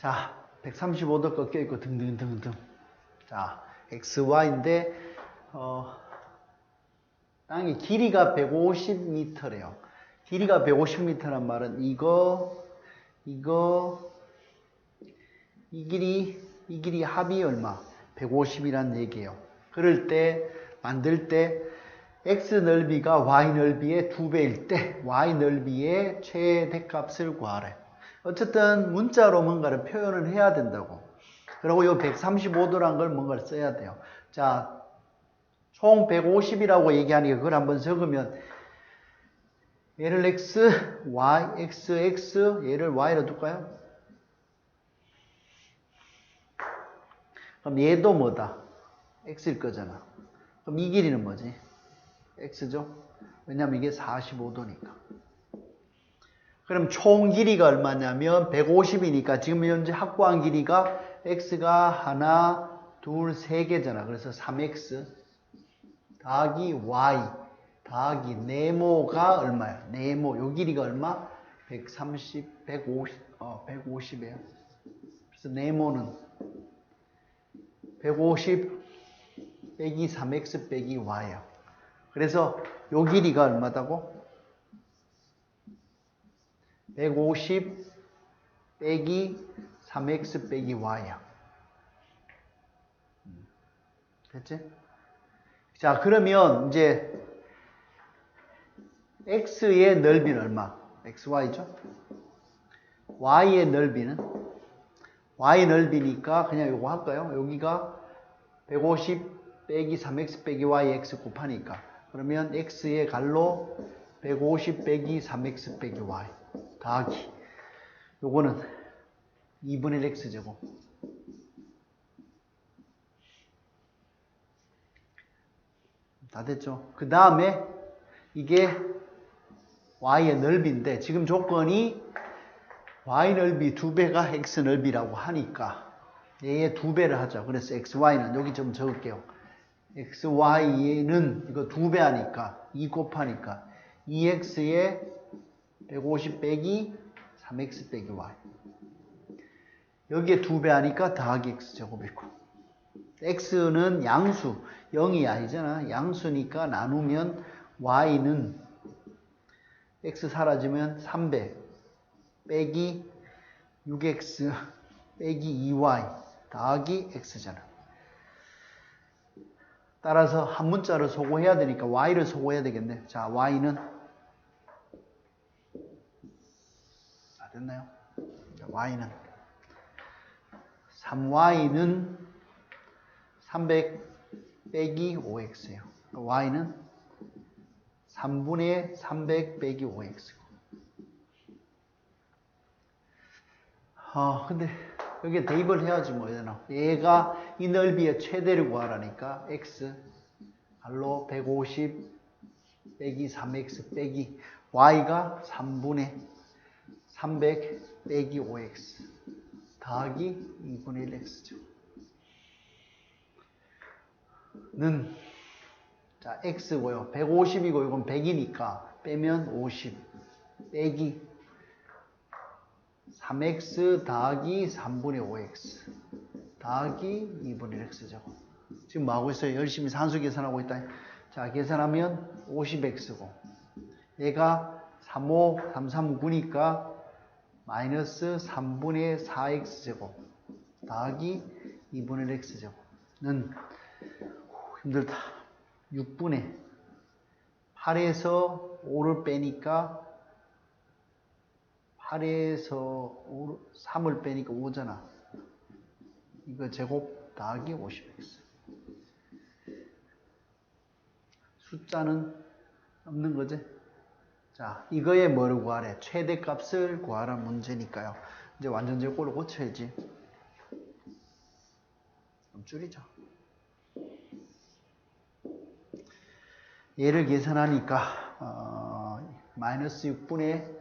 자, 135도 꺾여 있고 등등등등. 자, XY인데 어 땅의 길이가 150m래요. 길이가 150m란 말은 이거 이거 이 길이 이 길이 합이 얼마? 150이란 얘기예요. 그럴 때 만들 때 x 넓이가 y 넓이의 두 배일 때 y 넓이의 최대값을 구하래. 어쨌든 문자로 뭔가를 표현을 해야 된다고. 그리고 이 135도란 걸 뭔가를 써야 돼요. 자, 총 150이라고 얘기하니까 그걸 한번 적으면 얘를 x, y, x, x, 얘를 y로 둘까요? 그럼 얘도 뭐다? x일 거잖아. 그럼 이 길이는 뭐지? x죠? 왜냐면 이게 45도니까. 그럼 총 길이가 얼마냐면 150이니까 지금 현재 확보한 길이가 x가 하나, 둘, 세 개잖아. 그래서 3x 더하기 y 더하기 네모가 얼마야? 네모 요 길이가 얼마? 130, 150, 어 150이에요. 그래서 네모는 150 빼기 3x 빼기 y야. 그래서 요 길이가 얼마다고? 150 빼기 3x 빼기 y야. 됐지? 자, 그러면 이제 x의 넓이는 얼마? xy죠? y의 넓이는 y 넓이니까 그냥 요거 할까요? 여기가 150 빼기 3x 빼기 y x 곱하니까 그러면 x의 갈로 150 빼기 3x 빼기 y 더하기 요거는 2분의 1 x 제곱 다 됐죠? 그 다음에 이게 y의 넓이인데 지금 조건이 y 넓이 두 배가 x 넓이라고 하니까 얘의 두 배를 하죠. 그래서 xy는 여기 좀 적을게요. xy는 이거 두배 하니까 2 곱하니까 2x에 150 빼기 3x 빼기 y 여기에 두배 하니까 더하기 x 제곱이고 x는 양수 0이 아니잖아. 양수니까 나누면 y는 x 사라지면 300 빼기 6x 빼기 2y 더하기 x잖아. 따라서 한 문자를 소거해야 되니까 y를 소거해야 되겠네. 자, y는 다 됐나요? 자, y는 3y는 300 빼기 5x예요. y는 3분의 300 빼기 5x고. 아, 근데 여기에 대입을 해야지 뭐 되나. 얘가 이 넓이의 최대를 구하라니까 x 갈로 150 빼기 3x 빼기 y가 3분의 300 빼기 5x 더하기 2분의 1x죠. 는, 자, x고요. 150이고 이건 100이니까 빼면 50 빼기 3x 더하기 3분의 5x 더하기 2분의 x 제곱. 지금 뭐 하고 있어요? 열심히 산수 계산하고 있다. 자, 계산하면 50x고 얘가 35, 339니까 마이너스 3분의 4x 제곱 더하기 2분의 x 제곱는 힘들다. 6분의 8에서 5를 빼니까 8에서 3을 빼니까 5잖아. 이거 제곱 더하기 50x. 숫자는 없는 거지? 자, 이거에 뭐를 구하래? 최대값을 구하라는 문제니까요. 이제 완전 제곱을 고쳐야지. 좀 줄이죠. 얘를 계산하니까 어, 마이너스 6분의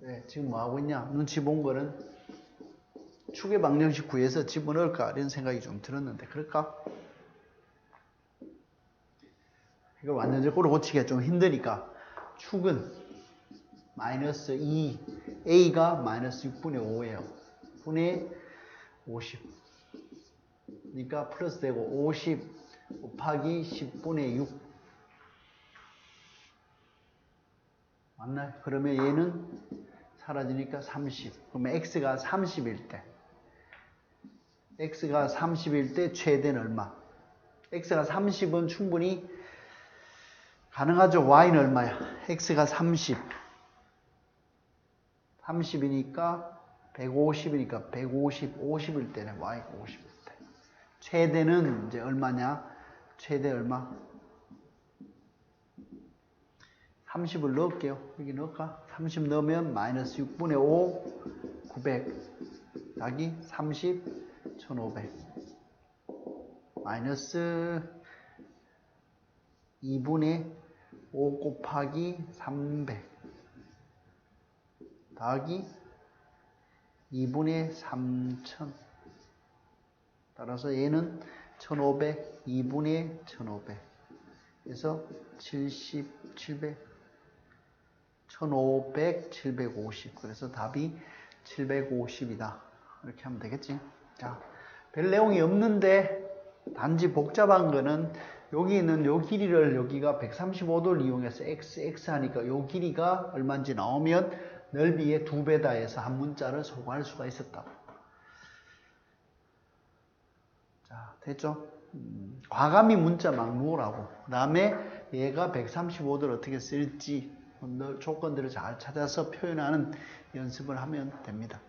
네, 지금 뭐 하고 있냐? 눈치 본 거는 축의 방정식 구해서 집어넣을까 이런 생각이 좀 들었는데 그럴까? 이걸 완전적으로 고치기가 좀 힘드니까 축은 마이너스 2 A가 마이너스 6분의 5예요. 분의 50 그러니까 플러스 되고 50 곱하기 10분의 6 맞나요? 그러면 얘는 사라지니까 30 그러면 X가 30일 때 X가 30일 때 최대는 얼마? X가 30은 충분히 가능하죠. Y는 얼마야? X가 30. 30이니까 150이니까 150, 50일 때네. Y가 50일 때. 최대는 이제 얼마냐? 최대 얼마? 30을 넣을게요. 여기 넣을까? 30 넣으면 마이너스 6분의 5, 900. 여기 30, 1500. 마이너스 2분의 5 곱하기 300 더하기 2분의 3000 따라서 얘는 1500 2분의 1500 그래서 70 700 1500 750 그래서 답이 750이다. 이렇게 하면 되겠지? 자, 별 내용이 없는데 단지 복잡한 거는 여기 있는 요 길이를 여기가 135도를 이용해서 x, x 하니까 요 길이가 얼마인지 나오면 넓이의 두 배다 해서 한 문자를 소거할 수가 있었다. 자, 됐죠? 음, 과감히 문자 막 놓으라고. 그 다음에 얘가 135도를 어떻게 쓸지 조건들을 잘 찾아서 표현하는 연습을 하면 됩니다.